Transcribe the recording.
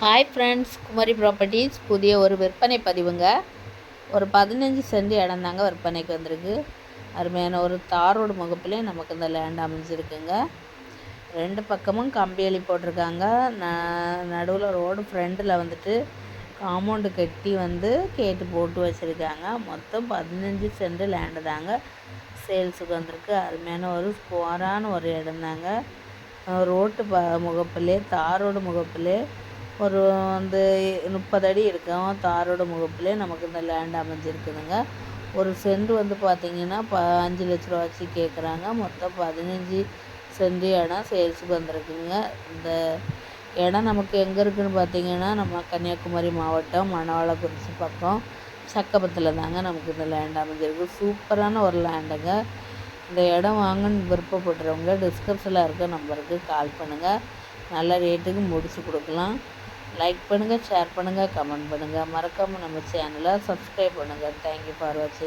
Hi friends Kumari properties புதிய ஒரு விற்பனை பதிவுங்க. ஒரு பதினஞ்சு சென்ட் இடம் தாங்க விற்பனைக்கு வந்திருக்கு. அருமையான ஒரு தாரோடு முகப்பிலே நமக்கு இந்த லேண்ட் அமைஞ்சிருக்குங்க. ரெண்டு பக்கமும் கம்பியலி போட்டிருக்காங்க. ந நடுவில் ரோடு ஃப்ரண்டில் வந்துட்டு காம்பவுண்டு கட்டி வந்து கேட்டு போட்டு வச்சுருக்காங்க. மொத்தம் பதினஞ்சு சென்ட் லேண்டு தாங்க சேல்ஸுக்கு வந்திருக்கு. அருமையான ஒரு ஸ்கோரான ஒரு இடம் தாங்க. ரோட்டு ப முகப்பிலே தாரோடு முகப்பிலே ஒரு வந்து முப்பது அடி இருக்கும். தாரோட முகப்பிலே நமக்கு இந்த லேண்ட் அமைஞ்சிருக்குதுங்க. ஒரு சென்ட் வந்து பார்த்திங்கன்னா ப அஞ்சு லட்ச ரூபா வச்சு கேட்குறாங்க மொத்தம் பதினஞ்சு சென்ட் இடம் சேல்ஸுக்கு வந்திருக்குங்க இந்த இடம் நமக்கு எங்கே இருக்குதுன்னு பார்த்தீங்கன்னா நம்ம கன்னியாகுமரி மாவட்டம் மணவாளக்குறிச்சி பக்கம். சக்கபத்தில் தாங்க நமக்கு இந்த லேண்ட் அமைஞ்சிருக்கு. சூப்பரான ஒரு லேண்டுங்க இந்த இடம் வாங்கன்னு விருப்பப்படுறவங்க டிஸ்கிரிப்ஷனில் இருக்க நம்பருக்கு கால் பண்ணுங்கள் நல்ல ரேட்டுக்கு முடிச்சு கொடுக்கலாம். லைக் பண்ணுங்கள் ஷேர் பண்ணுங்கள் கமெண்ட் பண்ணுங்கள் மறக்காமல் நம்ம சேனலை சப்ஸ்கிரைப் பண்ணுங்கள் தேங்க்யூ ஃபார் வாட்சிங்